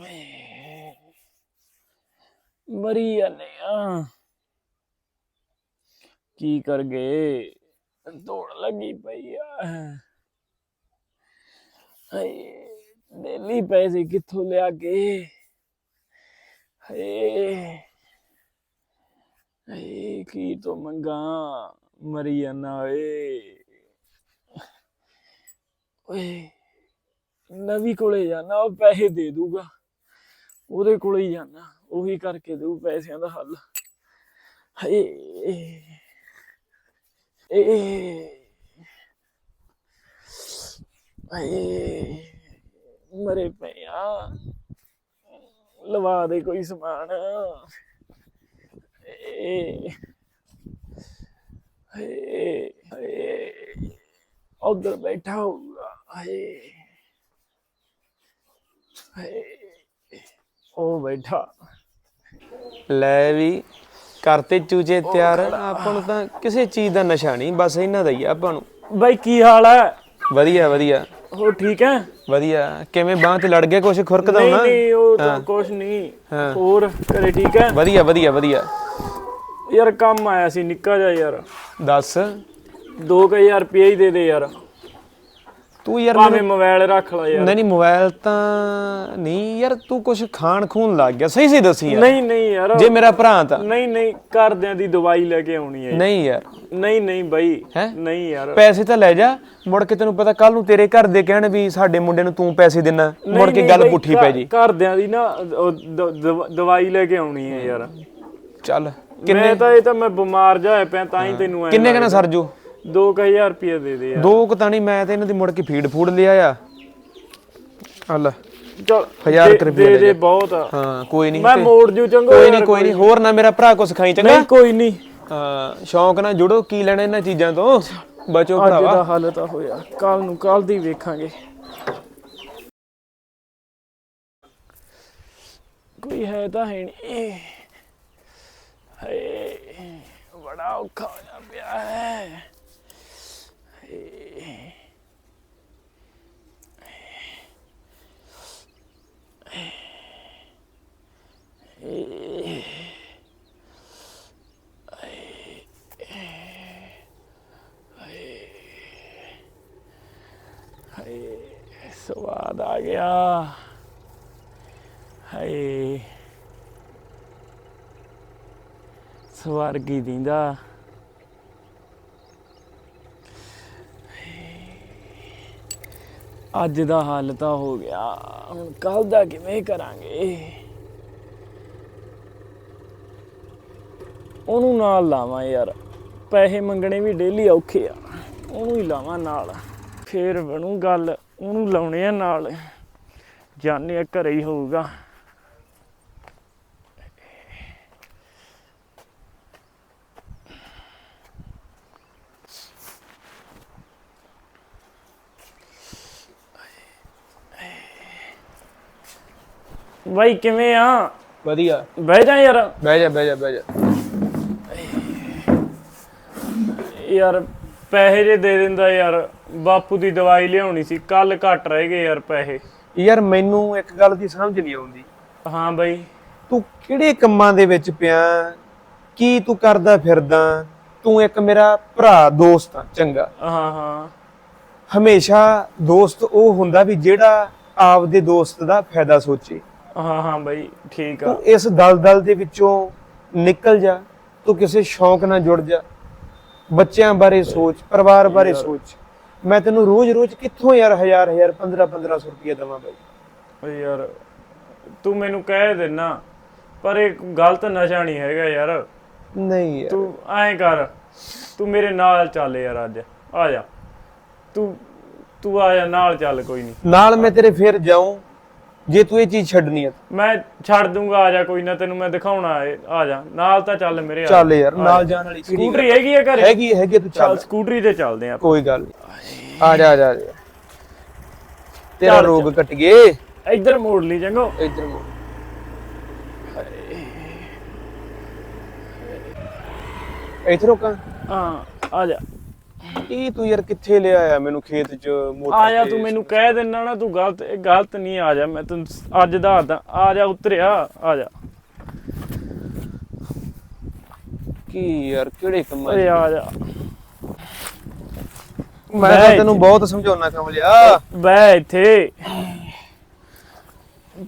ਓਏ ਮਰੀ ਜਾਂਦੇ ਆ ਕੀ ਕਰ ਗਏ ਦੌੜ ਲੱਗੀ ਪਈ ਆ ਹਾਏ ਡੇਲੀ ਪੈਸੇ ਕਿੱਥੋਂ ਲਿਆ ਕੇ ਹਾਏ ਹਾਏ ਕੀ ਤੋਂ ਮੰਗਾ ਮਰੀ ਜਾਣਾ ਓਏ ਓਏ ਨਵੀ ਕੋਲੇ ਜਾਣਾ ਉਹ ਪੈਸੇ ਦੇ ਦੂਗਾ ਉਹਦੇ ਕੋਲੇ ਹੀ ਜਾਣਾ ਉਹੀ ਕਰਕੇ ਦੇਊ ਪੈਸਿਆਂ ਦਾ ਹੱਲ। ਹਾਏ ਏ ਆਏ ਮਰੇ ਪਿਆ ਲਵਾ ਦੇ ਕੋਈ ਸਮਾਨ। ਏ ਹੇ ਹੇ ਉਧਰ ਬੈਠਾ ਹੋਊਗਾ, ਹਏ ਹੇ ਉਹ ਬੈਠਾ। ਲੈ ਵੀ ਕਰਤੇ ਚੂਚੇ ਤਿਆਰ। ਆਪਾਂ ਨੂੰ ਤਾਂ ਕਿਸੇ ਚੀਜ਼ ਦਾ ਨਸ਼ਾ ਨਹੀਂ ਬਸ ਇਹਨਾਂ ਦਾ ਹੀ ਆ ਆਪਾਂ ਨੂੰ। ਬਾਈ ਕੀ ਹਾਲ ਹੈ ਵਧੀਆ ਵਧੀਆ। ਹੋ ਠੀਕ ਹੈ ਵਧੀਆ। ਕਿਵੇਂ ਬਾਹ ਤੇ ਲੜ ਗਿਆ ਕੁਛ ਖੁਰਕਦਾ ਨਹੀਂ ਹੋਣਾ? ਨਹੀਂ ਉਹ ਤਾਂ ਕੁਛ ਨਹੀਂ। ਹਾਂ। ਹੋਰ ਘਰੇ ਠੀਕ ਹੈ ਵਧੀਆ ਵਧੀਆ ਵਧੀਆ। ਯਾਰ ਕੰਮ ਆਇਆ ਸੀ ਨਿੱਕਾ ਜਿਹਾ ਯਾਰ। ਦੱਸ। 2000 ਰੁਪਏ ਹੀ ਦੇ ਦੇ ਯਾਰ। ਤੂੰ ਯਾਰ ਭਾਵੇਂ ਮੋਬਾਈਲ ਰੱਖ ਲੈ ਯਾਰ। ਨਹੀਂ ਨਹੀਂ ਮੋਬਾਈਲ ਤਾਂ ਨਹੀਂ ਯਾਰ ਤੂੰ ਕੁਛ ਖਾਣ ਖੂਨ ਲੱਗ ਗਿਆ। ਸਹੀ ਸਹੀ ਦੱਸੀ ਯਾਰ। ਨਹੀਂ ਨਹੀਂ ਯਾਰ। ਜੇ ਮੇਰਾ ਭਰਾ ਤਾਂ। ਨਹੀਂ ਨਹੀਂ ਘਰਦਿਆਂ ਦੀ ਦਵਾਈ ਲੈ ਕੇ ਆਉਣੀ ਹੈ ਨਹੀਂ ਯਾਰ। ਨਹੀਂ ਨਹੀਂ ਬਾਈ। ਹੈਂ? ਨਹੀਂ ਯਾਰ। ਪੈਸੇ ਤਾਂ ਲੈ ਜਾ। ਮੁੜ ਕੇ ਤੈਨੂੰ ਪਤਾ ਕੱਲ ਨੂੰ ਤੇਰੇ ਘਰ ਦੇ ਕਹਿਣ ਵੀ ਸਾਡੇ ਮੁੰਡੇ ਨੂੰ ਤੂੰ ਪੈਸੇ ਦੇਣਾ ਮੁੜ ਨਹੀਂ, ਕੇ ਨਹੀਂ ਗੱਲ ਬਾਈ, ਪੁੱਠੀ ਘਰ- ਪੈ ਜੀ। ਘਰਦਿਆਂ ਦੀ ਨਾ ਉਹ ਦ- ਦਵ- ਦਵਾਈ ਲੈ ਕੇ ਆਉਣੀ ਹੈ ਯਾਰ। ਚੱਲ। ਮੈਂ ਤਾਂ ਇਹ ਤਾਂ ਮੈਂ ਬਿਮਾਰ ਜਾ ਹੋਇਆ ਪਿਆ ਤਾਂ ਹੀ ਤੈਨੂੰ ਐਂ ਕਿੰਨੇ ਕਨਾ ਸਰਜੂ 2000 ਰੁਪਏ ਦੇ ਦੇ ਯਾਰ। ਦੋ ਕੁ ਤਾਂ ਨਹੀਂ ਮੈਂ ਤੇ ਇਹਨਾਂ ਦੀ ਮੁੜ ਕੇ ਫੀਡ ਫੂਡ ਲਿਆ ਆ। ਹਲ ਚਲ ਹਜ਼ਾਰ ਕੁ ਰੁਪਇਆ ਦੇ ਲੈ ਦੇ। ਬਹੁਤ ਆ। ਹਾਂ ਕੋਈ ਨਹੀਂ ਮੈਂ ਮੋੜ ਜੂ ਚੰਗਾ ਕੋਈ ਨਹੀਂ ਕੋਈ ਨਹੀਂ ਹੋਰ ਨਾ ਮੇਰਾ ਭਰਾ ਕੋ ਸਿਖਾਈ ਚੰਗਾ। ਨਹੀਂ ਕੋਈ ਨਹੀਂ। ਹਾਂ ਸ਼ੌਂਕ ਨਾਲ ਜੁੜੋ ਕੀ ਲੈਣਾ ਇਹਨਾਂ ਚੀਜ਼ਾਂ ਤੋਂ? ਬਚੋ ਅੱਜ ਭਰਾਵਾ। ਦਾ ਹੱਲ ਤਾਂ ਹੋਇਆ ਕੱਲ ਨੂੰ ਕੱਲ ਦੀ ਵੇਖਾਂਗੇ। ਕੋਈ ਹੈ ਤਾਂ ਹੈ ਨਹੀਂ। ਹਏ ਬੜਾ ਔਖਾ ਹੋਇਆ ਪਿਆ ਹੈ। ਸਵਾਦ ਆ ਗਿਆ। ਹਾਏ। ਸਵਰਗੀ ਦਿੰਦਾ। ਅੱਜ ਦਾ ਹਾਲ ਤਾਂ ਹੋ ਗਿਆ। ਹੁਣ ਕੱਲ ਦਾ ਕਿਵੇਂ ਕਰਾਂਗੇ? ਉਹਨੂੰ ਨਾਲ ਲਾਵਾਂ ਯਾਰ। ਪੈਸੇ ਮੰਗਣੇ ਵੀ ਡੇਲੀ ਔਖੇ ਆ। ਉਹਨੂੰ ਹੀ ਲਾਵਾਂ ਨਾਲ। ਫੇਰ ਬਣੂ ਗੱਲ। ਉਹਨੂੰ ਲਾਉਣੇ ਆ ਨਾਲ। ਜਾਣੇ ਆ ਘਰੇ ਹੀ ਹੋਊਗਾ। ਬਾਈ ਕਿਵੇਂ ਆ? ਵਧੀਆ। ਬਹਿ ਜਾ ਯਾਰ। ਬਹਿ ਜਾ ਬਹਿ ਜਾ ਬਹਿ ਜਾ। ਯਾਰ ਪੈਸੇ ਜੇ ਦੇ ਦਿੰਦਾ ਯਾਰ ਬਾਪੂ ਦੀ ਦਵਾਈ ਲਿਆਉਣੀ ਸੀ ਕੱਲ ਘੱਟ ਰਹਿ ਗਏ ਯਾਰ ਪੈਸੇ। ਯਾਰ ਮੈਨੂੰ ਇੱਕ ਗੱਲ ਦੀ ਸਮਝ ਨਹੀਂ ਆਉਂਦੀ। ਹਾਂ ਬਾਈ। ਤੂੰ ਕਿਹੜੇ ਕੰਮਾਂ ਦੇ ਵਿੱਚ ਪਿਆ? ਕੀ ਤੂੰ ਕਰਦਾ ਫਿਰਦਾ? ਤੂੰ ਇੱਕ ਮੇਰਾ ਭਰਾ ਦੋਸਤ ਆ ਚੰਗਾ। ਹਾਂ ਹਾਂ। ਹਮੇਸ਼ਾ ਦੋਸਤ ਉਹ ਹੁੰਦਾ ਵੀ ਜਿਹੜਾ ਆਪਦੇ ਦੋਸਤ ਦਾ ਫਾਇਦਾ ਸੋਚੇ। ਹਾਂ ਹਾਂ ਬਾਈ ਠੀਕ ਆ। ਤੂੰ ਇਸ ਦਲਦਲ ਦੇ ਵਿੱਚੋਂ ਨਿਕਲ ਜਾ ਤੂੰ ਕਿਸੇ ਸ਼ੌਂਕ ਨਾਲ ਜੁੜ ਜਾ। ਬੱਚਿਆਂ ਬਾਰੇ ਸੋਚ ਪਰਿਵਾਰ ਬਾਰੇ ਸੋਚ। ਮੈਂ ਤੈਨੂੰ ਰੋਜ਼-ਰੋਜ਼ ਕਿੱਥੋਂ ਯਾਰ ਹਜ਼ਾਰ ਹਜ਼ਾਰ 15 1500 ਰੁਪਏ ਦੇਵਾਂ ਬਾਈ? ਓਏ ਯਾਰ ਤੂੰ ਮੈਨੂੰ ਕਹਿ ਦੇਣਾ ਪਰ ਇਹ ਗਲਤ ਨਸ਼ਾ ਨਹੀਂ ਹੈਗਾ ਯਾਰ। ਨਹੀਂ ਯਾਰ। ਤੂੰ ਐਂ ਕਰ ਤੂੰ ਮੇਰੇ ਨਾਲ ਚੱਲ ਯਾਰ ਅੱਜ। ਆ ਜਾ। ਤੂੰ ਤੂੰ ਆ ਜਾ ਨਾਲ ਚੱਲ ਕੋਈ ਨਹੀਂ। ਨਾਲ ਮੈਂ ਤੇਰੇ ਫੇਰ ਜਾਉਂ ਜੇ ਤੂੰ ਇਹ ਚੀਜ਼ ਛੱਡਣੀ ਹੈ ਮੈਂ ਛੱਡ ਦੂੰਗਾ ਆ ਜਾ ਕੋਈ ਨਾ ਤੈਨੂੰ ਮੈਂ ਦਿਖਾਉਣਾ ਹੈ ਆ ਜਾ। ਨਾਲ ਤਾਂ ਚੱਲ ਮੇਰੇ ਆ। ਚੱਲ ਯਾਰ ਨਾਲ ਜਾਣ ਵਾਲੀ ਕਿਹੜੀ ਗੱਲ ਸਕੂਟਰੀ ਹੈਗੀ ਆ ਘਰੇ? ਹੈਗੀ ਹੈਗੀ ਤੂੰ ਚੱਲ। ਚੱਲ ਸਕੂਟਰੀ ਤੇ ਚੱਲਦੇ ਆ ਕੋਈ ਗੱਲ ਨਹੀਂ ਆ ਜਾ ਆ ਜਾ ਆ ਜਾ। ਤੇਰਾ ਚੱਲ, ਰੋਗ ਕੱਟ ਗਏ। ਇੱਧਰ ਮੋੜ ਲਈ ਚੰਗੋ। ਇੱਧਰ ਮੋੜ। ਇੱਥੇ ਰੋਕਾਂ ਹਾਂ ਆ ਜਾ। ਇਹ ਤੂੰ ਯਾਰ ਕਿੱਥੇ ਲਿਆ ਆ ਮੈਨੂੰ ਖੇਤ ਚ ਮੋਟਰ ਆ ਜਾ ਤੇ? ਮੈਨੂੰ ਕਹਿ ਦਿੰਦਾ ਨਾ ਤੂੰ ਗਲਤ ਇਹ ਗਲਤ ਨਹੀਂ ਆ ਜਾ ਮੈਂ ਤੈਨੂੰ ਅੱਜ ਦੱਸਦਾ ਆ ਜਾ ਉਤਰਿਆ ਆ ਜਾ ਕੀ ਯਾਰ ਕਿਹੜੇ ਕੰਮਾਂ ਓਏ? ਆ ਜਾ ਮੈਂ ਤਾਂ ਤੈਨੂੰ ਬਹੁਤ ਸਮਝਾਉਣਾ ਕਮਲਿਆ ਬੈ ਇੱਥੇ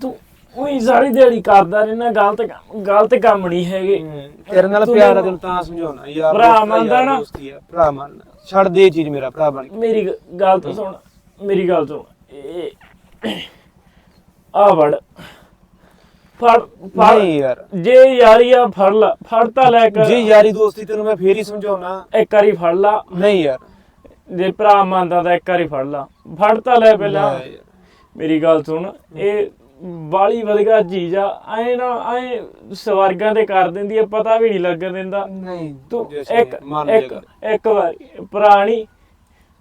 ਤੂੰ ਉਹੀ ਸਾਰੀ ਦਿਹਾੜੀ ਕਰਦਾ ਰਹਿਣਾ ਗਲਤ ਕੰਮ ਗਲਤ ਕੰਮ ਨਹੀਂ ਹੈਗੇ। ਤੇਰੇ ਨਾਲ ਪਿਆਰ ਆ ਮੈਨੂੰ- ਤੈਨੂੰ ਤਾਂ ਸਮਝਾਉਣਾ ਯਾਰ ਭਰਾ ਮੰਨਦਾ ਨਾ? ਭਰਾ ਮੰਨਦਾ। ਛੱਡ ਦੇ ਚੀਜ਼ ਮੇਰਾ ਭਰਾ ਬਣ ਕੇ। ਮੇਰੀ ਗੱਲ ਤਾਂ ਸੁਣ ਮੇਰੀ ਗੱਲ ਸੁਣ। ਇਹ ਆ ਵੜ ਫੜ ਫੜ। ਯਾਰ। ਜੇ ਯਾਰੀ ਆ ਫੜ ਲਾ। ਫੜ ਤਾਂ ਲੈ ਕਰ। ਜੇ ਯਾਰੀ ਦੋਸਤੀ ਤੈਨੂੰ ਮੈਂ ਫੇਰ ਹੀ ਸਮਝਾਉਣਾ। ਇੱਕ ਵਾਰੀ ਫੜ ਲਾ। ਨਹੀਂ ਯਾਰ। ਜੇ ਭਰਾ ਮੰਨਦਾ ਤਾਂ ਇੱਕ ਵਾਰੀ ਫੜ ਲਾ। ਫੜ ਤਾਂ ਲੈ ਪਹਿਲਾਂ। ਮੇਰੀ ਗੱਲ ਸੁਣ। ਇਹ ਬਾਲੀ ਵਧਗਾ ਚੀਜ਼ ਆ ਐ ਨਾ ਐ ਸਵਰਗਾਂ ਤੇ ਕਰ ਦਿੰਦੀ ਆ ਪਤਾ ਵੀ ਨਹੀਂ ਲੱਗਣ ਦਿੰਦਾ। ਨਹੀਂ ਤੂੰ ਇੱਕ ਇੱਕ ਇੱਕ ਵਾਰੀ ਪੁਰਾਣੀ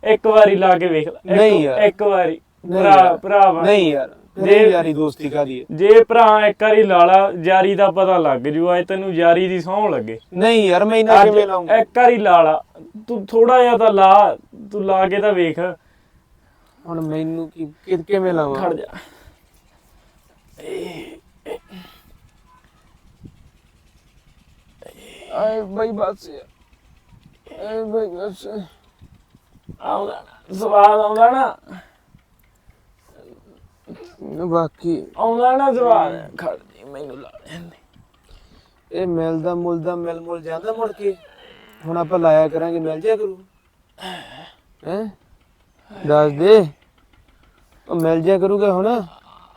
ਇੱਕ ਵਾਰੀ ਲਾ ਕੇ ਵੇਖ ਲੈ। ਨਹੀਂ ਯਾਰ। ਇੱਕ ਵਾਰੀ ਭਰਾ। ਭਰਾ। ਨਹੀਂ ਯਾਰ। ਜੇ- ਯਾਰੀ ਦੋਸਤੀ ਕਾਦੀ ਹੈ ਜੇ ਭਰਾ ਇੱਕ ਵਾਰੀ ਲਾਲਾ ਜਾਰੀ ਦਾ ਪਤਾ ਲੱਗ ਜੂ ਐ ਤੈਨੂੰ ਜਾਰੀ ਦੀ ਸੌਂ ਲੱਗੇ। ਨਹੀਂ ਯਾਰ ਮੈਂ ਇਹਨਾਂ ਅੱਜ ਕਿਵੇਂ ਲਾਉਂਗਾ ਇੱਕ ਵਾਰੀ ਲਾਲਾ ਤੂੰ ਥੋੜਾ ਜਿਹਾ ਤਾਂ ਲਾ ਤੂੰ ਲਾ ਕੇ ਤਾਂ ਵੇਖ। ਹੁਣ ਮੈਨੂੰ ਕਿ- ਕਿਵੇਂ ਲਾਵਾਂ? ਖੜ ਜਾ। ਆਏ ਬਈ ਬਸ ਆਏ ਬਈ ਬਸ ਆਉਂਦਾ ਨਾ, ਸਵਾਦ ਆਉਂਦਾ ਨਾ ਬਾਕੀ ਆਉਂਦਾ ਨਾ ਸਵਾਦ ਖੜ ਜੀ ਮੈਨੂੰ ਲਾ ਲੈਂਦੇ ਇਹ ਮਿਲਦਾ ਮੁਲਦਾ ਮਿਲ ਮੁਲ ਜਾਂਦਾ ਮੁੜ ਕੇ ਹੁਣ ਆਪਾਂ ਲਾਇਆ ਕਰਾਂਗੇ ਮਿਲ ਜਾ ਕਰੂ ਹੈ ਦੱਸ ਦੇ ਉਹ ਮਿਲ ਜਾ ਕਰੂਗਾ ਹੁਣ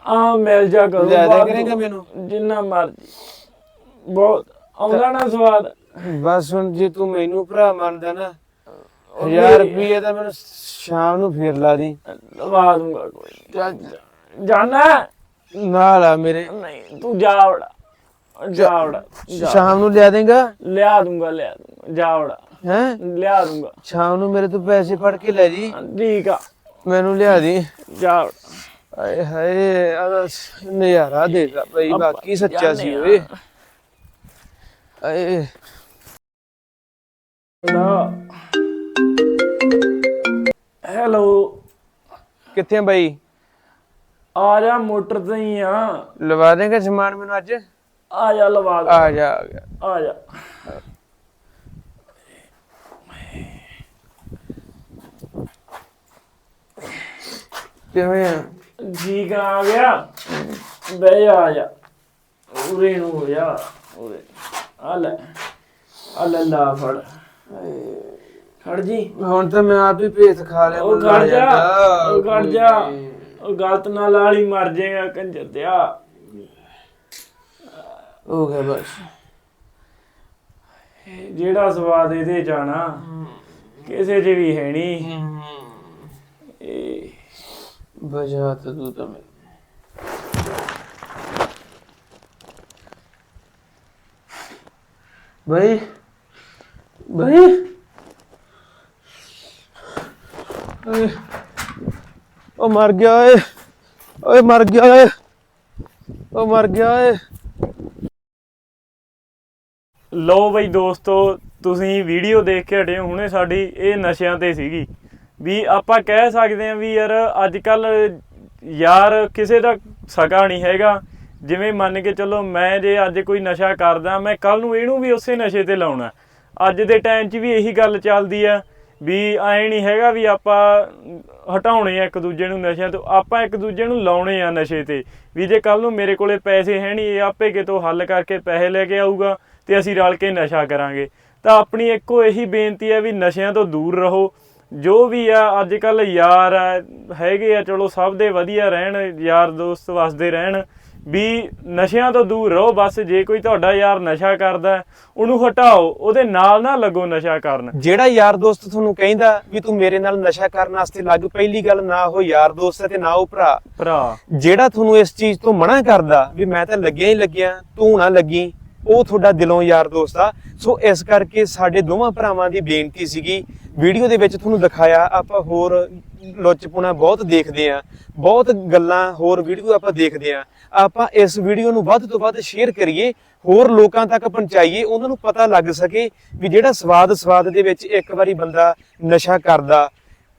ਆ ਮਿਲ ਜਾ ਕਰੋ ਲੈ ਬਾਅਦ ਕਰੇਂਗਾ ਨੂੰ, ਮੈਨੂੰ? ਜਿੰਨਾ ਮਰਜ਼ੀ। ਬਹੁਤ ਆਉਂਦਾ ਨਾ ਸਵਾਦ। ਬਸ ਹੁਣ ਜੇ ਤੂੰ ਮੈਨੂੰ ਭਰਾ ਮੰਨਦਾ ਨਾ 1000 ਰੁਪਏ ਤਾਂ ਮੈਨੂੰ ਸ਼ਾਮ ਨੂੰ ਫੇਰ ਲਾ ਦੀ। ਲਵਾ ਦੂੰਗਾ ਕੋਈ। ਨੀ। ਜਾਣਾ ਨਾਲ ਆ ਮੇਰੇ। ਨਹੀਂ ਤੂੰ ਜਾ ਵੜਾ ਜਾ ਵੜਾ। ਸ਼ਾਮ ਨੂੰ ਲਿਆ ਦੇਗਾ? ਲਿਆ ਦੂੰਗਾ ਲਿਆ ਦੂੰਗਾ। ਜਾ ਵੜਾ ਹੈ? ਲਿਆ ਦੂੰਗਾ। ਸ਼ਾਮ ਨੂੰ ਮੇਰੇ ਤੋਂ ਪੈਸੇ ਫੜ ਕੇ ਲੈ ਜੀ। ਠੀਕ ਆ। ਮੈਨੂੰ ਲਿਆ ਦੀ। ਜਾ ਵੜਾ ਆਏ ਹਾਏ ਆ ਨਜ਼ਾਰਾ ਦੇਗਾ ਬਈ ਆਪਾਂ ਬਾਕੀ ਸੱਚਾ ਸੀ ਜਾਂਦੇ ਓਏ ਆ। ਆਏ ਹੈਲੋ ਕਿੱਥੇ ਆ ਬਾਈ ਆ ਜਾ ਮੋਟਰ ਤੇ ਹੀ ਆ ਲਵਾ ਦੇਗਾ ਸਮਾਨ ਮੈਨੂੰ ਅੱਜ ਆ ਜਾ ਲਵਾ ਦੇ ਆ ਜਾ ਆ ਗਿਆ ਆ ਜਾ ਕਿਵੇਂ ਆ ਆ ਆ ਗਿਆ। ਬਹਿ ਜਾ ਆ ਜਾ। ਉਰੇ ਨੂੰ ਹੋ ਜਾ ਉਰੇ। ਆ ਲੈ ਆ ਲੈ ਲਾ ਫੜ। ਖੜ ਜੀ। ਹੁਣ ਤਾਂ ਮੈਂ ਆਪ ਹੀ ਭੇਤ ਖਾ ਲਿਆ ਉਹ ਖੜ ਜਾ। ਉਹ ਖੜ ਜਾ। ਉਹ ਗਲਤ ਨਾਲ ਲਾਲੀ ਮਰ ਜਾਏਗਾ ਕੰਜਰ ਦਿਆ। ਹੋ ਗਿਆ ਬਸ। ਜਿਹੜਾ ਸਵਾਦ ਇਹਦੇ ਜਾਣਾ ਕਿਸੇ 'ਚ ਵੀ ਹੈ ਨਹੀਂ ਇਹ ਬਜਾ ਤਾਂ ਤੂੰ ਬਈ ਬਈ। ਓਏ ਉਹ ਮਰ ਗਿਆ ਓਏ। ਓਏ ਮਰ ਗਿਆ ਓਏ। ਉਹ ਮਰ ਗਿਆ ਓਏ। ਲੋ ਬਈ ਦੋਸਤੋ ਤੁਸੀਂ ਵੀਡੀਓ ਦੇਖ ਕੇ ਹਟੇ ਹੋ, ਹੁਣੇ ਸਾਡੀ ਇਹ ਨਸ਼ਿਆਂ ਤੇ ਸੀਗੀ। ਵੀ ਆਪਾਂ ਕਹਿ ਸਕਦੇ ਹਾਂ ਵੀ ਯਾਰ ਅੱਜ ਕੱਲ ਯਾਰ ਕਿਸੇ ਦਾ ਸਕਾ ਨਹੀਂ ਹੈਗਾ। ਜਿਵੇਂ ਮੰਨ ਕੇ ਚੱਲੋ ਮੈਂ ਜੇ ਅੱਜ ਕੋਈ ਨਸ਼ਾ ਕਰਦਾ, ਮੈਂ ਕੱਲ ਨੂੰ ਇਹਨੂੰ ਵੀ ਉਸੇ ਨਸ਼ੇ ਤੇ ਲਾਉਣਾ। ਅੱਜ ਦੇ ਟਾਈਮ 'ਚ ਵੀ ਇਹੀ ਗੱਲ ਚੱਲਦੀ ਆ ਵੀ ਐ ਨਹੀਂ ਹੈਗਾ ਵੀ ਆਪਾਂ ਹਟਾਉਣੇ ਆ ਇੱਕ ਦੂਜੇ ਨੂੰ ਨਸ਼ਿਆਂ ਤੋਂ। ਆਪਾਂ ਇੱਕ ਦੂਜੇ ਨੂੰ ਲਾਉਣੇ ਆ ਨਸ਼ੇ ਤੇ। ਵੀ ਜੇ ਕੱਲ ਨੂੰ ਮੇਰੇ ਕੋਲੇ ਪੈਸੇ ਹੈ ਨਹੀਂ, ਇਹ ਆਪੇ ਕਿਤੋਂ ਹੱਲ ਕਰਕੇ ਪੈਸੇ ਲੈ ਕੇ ਆਊਗਾ ਤੇ ਅਸੀਂ ਰਲ ਕੇ ਨਸ਼ਾ ਕਰਾਂਗੇ। ਤਾਂ ਆਪਣੀ ਇੱਕੋ ਇਹੀ ਬੇਨਤੀ ਹੈ ਵੀ ਨਸ਼ਿਆਂ ਤੋਂ ਦੂਰ ਰਹੋ। ਜੋ ਵੀ ਆ ਅੱਜ ਕੱਲ ਯਾਰ ਆ, ਹੈਗੇ ਆ ਚਲੋ ਸਭ ਦੇ ਵਧੀਆ ਰਹਿਣ ਯਾਰ ਦੋਸਤ ਵਸਦੇ ਰਹਿਣ। ਵੀ ਨਸ਼ਿਆਂ ਤੋਂ ਦੂਰ ਰਹੋ ਬਸ ਜੇ ਕੋਈ ਤੁਹਾਡਾ ਯਾਰ ਨਸ਼ਾ ਕਰਦਾ ਉਹਨੂੰ ਹਟਾਓ ਉਹਦੇ ਨਾਲ ਨਾ ਲੱਗੋ ਨਸ਼ਾ ਕਰਨ। ਜਿਹੜਾ ਯਾਰ ਦੋਸਤ ਤੁਹਾਨੂੰ ਕਹਿੰਦਾ ਵੀ ਤੂੰ ਮੇਰੇ ਨਾਲ ਨਸ਼ਾ ਕਰਨ ਵਾਸਤੇ ਲੱਗ ਪਹਿਲੀ ਗੱਲ ਨਾ ਉਹ ਯਾਰ ਦੋਸਤ ਹੈ ਤੇ ਨਾ ਉਹ ਭਰਾ। ਭਰਾ। ਜਿਹੜਾ ਤੁਹਾਨੂੰ ਇਸ ਚੀਜ਼ ਤੋਂ ਮਨਾ ਕਰਦਾ ਵੀ ਮੈਂ ਤਾਂ ਲੱਗਿਆ ਹੀ ਲੱਗਿਆ ਤੂੰ ਨਾ ਲੱਗੀ ਉਹ ਤੁਹਾਡਾ ਦਿਲੋਂ ਯਾਰ ਦੋਸਤ ਆ। ਸੋ ਇਸ ਕਰਕੇ ਸਾਡੇ ਦੋਵਾਂ ਭਰਾਵਾਂ ਦੀ ਬੇਨਤੀ ਸੀਗੀ ਵੀਡੀਓ ਦੇ ਵਿੱਚ ਤੁਹਾਨੂੰ ਦਿਖਾਇਆ ਆਪਾਂ ਹੋਰ ਲੁੱਚਪੁਣਾ ਬਹੁਤ ਦੇਖਦੇ ਆ ਬਹੁਤ ਗੱਲਾਂ ਹੋਰ ਵੀਡੀਓ ਆਪਾਂ ਦੇਖਦੇ ਆ ਆਪਾਂ ਇਸ ਵੀਡੀਓ ਨੂੰ ਵੱਧ ਤੋਂ ਵੱਧ ਸ਼ੇਅਰ ਕਰੀਏ ਹੋਰ ਲੋਕਾਂ ਤੱਕ ਪਹੁੰਚਾਈਏ ਉਹਨਾਂ ਨੂੰ ਪਤਾ ਲੱਗ ਸਕੇ ਵੀ ਜਿਹੜਾ ਸਵਾਦ ਸਵਾਦ ਦੇ ਵਿੱਚ ਇੱਕ ਵਾਰੀ ਬੰਦਾ ਨਸ਼ਾ ਕਰਦਾ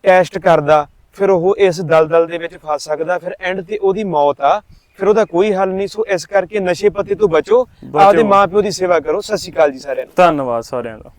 ਟੈਸਟ ਕਰਦਾ ਫਿਰ ਉਹ ਇਸ ਦਲਦਲ ਦੇ ਵਿੱਚ ਫਸ ਸਕਦਾ ਫਿਰ ਐਂਡ ਤੇ ਉਹਦੀ ਮੌਤ ਆ ਫਿਰ ਉਹਦਾ ਕੋਈ ਹੱਲ ਨਹੀਂ। ਸੋ ਇਸ ਕਰਕੇ ਨਸ਼ੇ ਪੱਤੇ ਤੋਂ ਬਚੋ। ਆਪਦੇ ਮਾਪਿਓ ਦੀ ਸੇਵਾ ਕਰੋ। ਸਤਿ ਸ਼੍ਰੀ ਅਕਾਲ ਜੀ ਸਾਰਿਆਂ ਨੂੰ। ਧੰਨਵਾਦ ਸਾਰਿਆਂ ਦਾ।